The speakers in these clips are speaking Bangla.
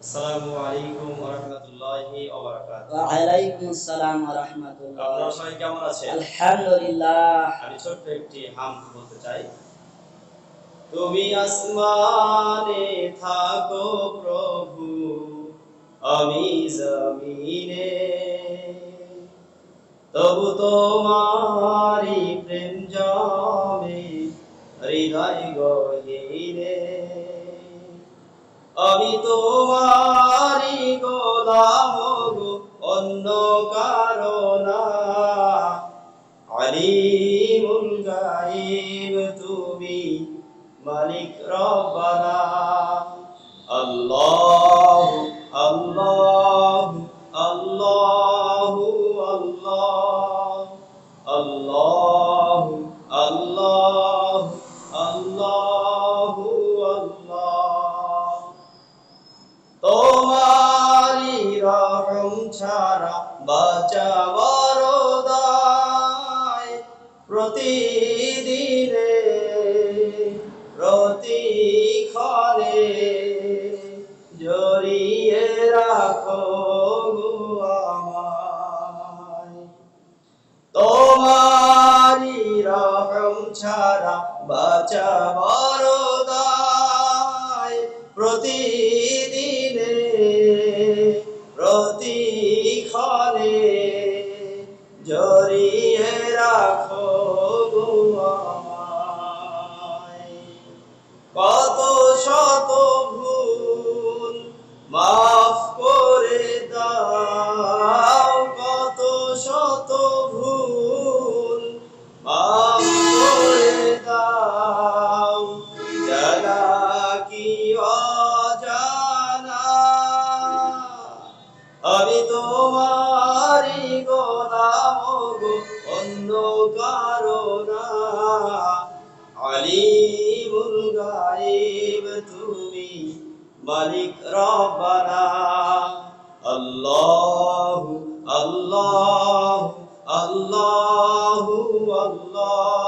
আসসালামু আলাইকুম ওয়া রাহমাতুল্লাহি ওয়া বারাকাতুহু ওয়ালাইকুম আসসালাম ওয়া রাহমাতুল্লাহ আপনারা সবাই কেমন আছেন? আলহামদুলিল্লাহ। আমি ছোট্ট একটি হাম বলতে চাই। তুমি আসমানে থাকো প্রভু আমি জমিনে। তবু তোমারি প্রেম জমে হৃদয় গহীনে। আমি তোমারি আলিমুল গাইব তুমি মালিক রব্বানা। আল্লাহ আল্লাহ আল্লাহ আল্লাহ। আল্লাহ আল্লাহ আল্লাহ আল্লাহ। তোমারি রহম ছাড়া বাঁচা বরদায় প্রতিদিনে প্রতিক্ষণে জড়িয়ে রাখো তোমারি রহম ছাড়া বাঁচা বরদায় প্রতিদিনে তোমারি গোলাম গো অন্য কারণা আলিমুল গাইব তুমি মালিক রব্বানা। আল্লাহ আল্লাহ আল্লাহ আল্লাহ।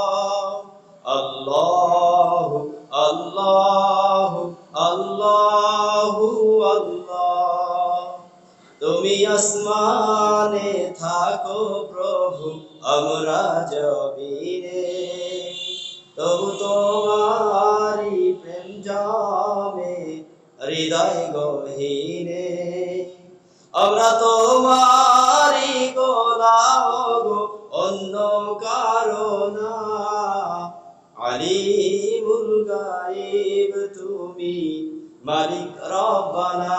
তুমি আসমানে থাকো প্রভু, আমরা জমিনে। তবু তোমারি প্রেম জমে, হৃদয় গহীনে। আমরা তোমারি গোলাম গো, অন্য কারণা আলিমুল গাইব তুমি, মালিক রব্বানা।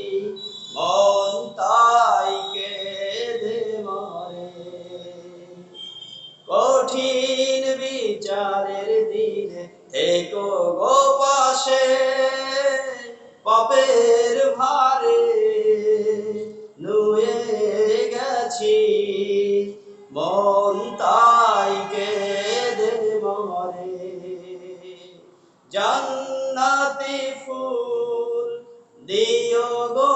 থেকো গো পাশে, পাপের ভারে নুয়ে গেছি। মন তাই কেঁদে মরে। জান্নাতি ফুল দিও গো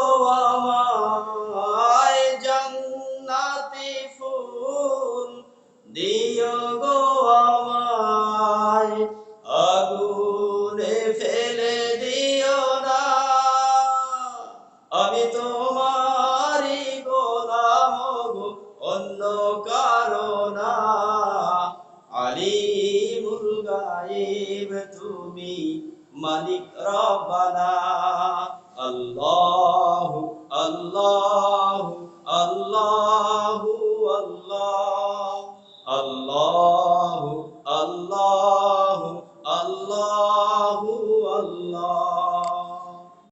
অন্য কারণা। আলিমুল গায়েব তুমি মালিক রব্বানা। আল্লাহু আল্লাহু আল্লাহু আল্লাহ। আল্লাহ